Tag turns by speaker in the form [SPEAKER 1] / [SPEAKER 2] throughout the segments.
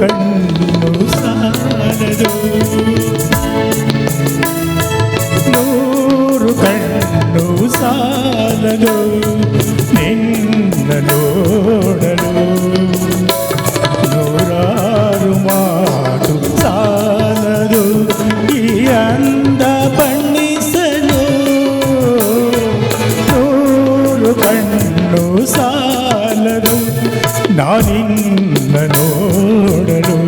[SPEAKER 1] కన్ను సాలదు నూరు కన్ను సాలదు నిన్న నోడలు ನಾನಿನ್ನ ನೋಡಲು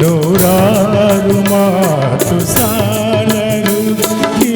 [SPEAKER 1] ನೂರಾರು ಮಾತು ಸಾಲರು ಈ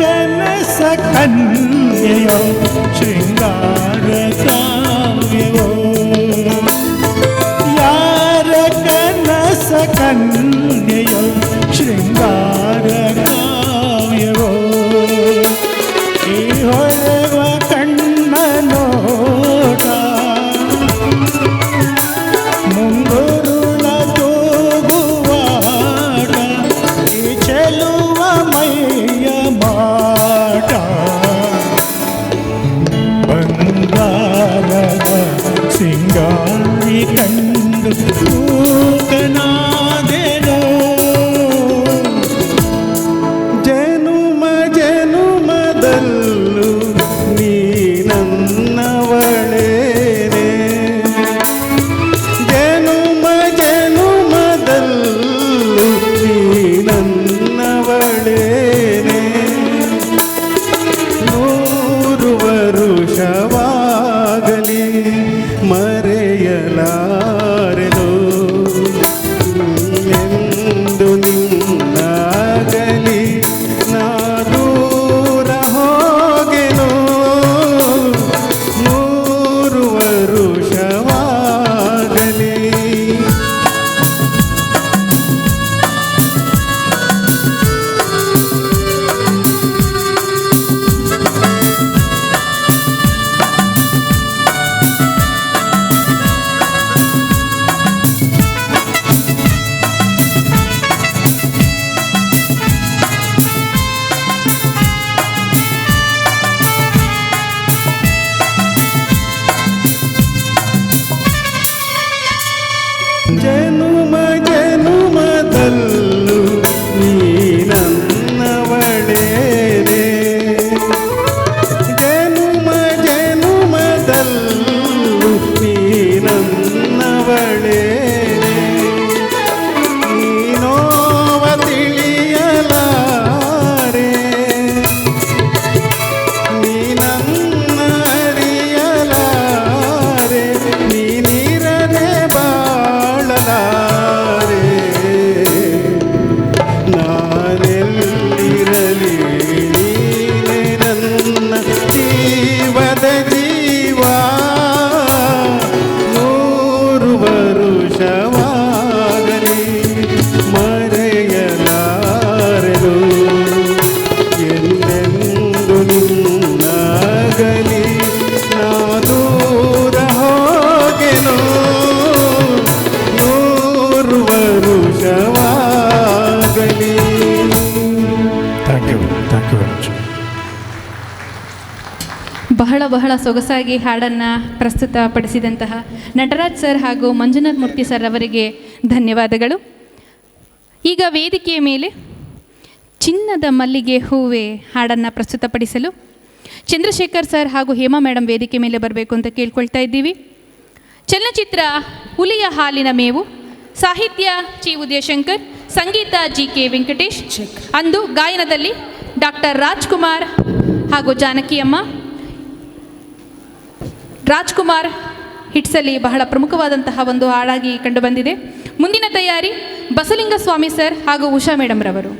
[SPEAKER 1] കനസ കന്യയോ കണ്ടായി കണ്ടു chão
[SPEAKER 2] ಬಹಳ ಬಹಳ ಸೊಗಸಾಗಿ ಹಾಡನ್ನು ಪ್ರಸ್ತುತಪಡಿಸಿದಂತಹ ನಟರಾಜ್ ಸರ್ ಹಾಗೂ ಮಂಜುನಾಥ್ ಮೂರ್ತಿ ಸರ್ ಅವರಿಗೆ ಧನ್ಯವಾದಗಳು. ಈಗ ವೇದಿಕೆಯ ಮೇಲೆ ಚಿನ್ನದ ಮಲ್ಲಿಗೆ ಹೂವೆ ಹಾಡನ್ನು ಪ್ರಸ್ತುತಪಡಿಸಲು ಚಂದ್ರಶೇಖರ್ ಸರ್ ಹಾಗೂ ಹೇಮಾ ಮೇಡಮ್ ವೇದಿಕೆ ಮೇಲೆ ಬರಬೇಕು ಅಂತ ಕೇಳ್ಕೊಳ್ತಾ ಇದ್ದೀವಿ. ಚಲನಚಿತ್ರ ಹುಲಿಯ ಹಾಲಿನ ಮೇವು, ಸಾಹಿತ್ಯ ಚಿ ಉದಯಶಂಕರ್, ಸಂಗೀತ ಜಿ ಕೆ ವೆಂಕಟೇಶ್, ಅಂದು ಗಾಯನದಲ್ಲಿ ಡಾಕ್ಟರ್ ರಾಜ್ಕುಮಾರ್ ಹಾಗೂ ಜಾನಕಿಯಮ್ಮ ರಾಜ್ಕುಮಾರ್ ಹಿಟ್ಸಲ್ಲಿ ಬಹಳ ಪ್ರಮುಖವಾದಂತಹ ಒಂದು ಹಾಡಾಗಿ ಕಂಡುಬಂದಿದೆ ಮುಂದಿನ ತಯಾರಿ ಬಸಲಿಂಗ ಸ್ವಾಮಿ ಸರ್ ಹಾಗೂ ಉಷಾ ಮೇಡಮ್ ರವರು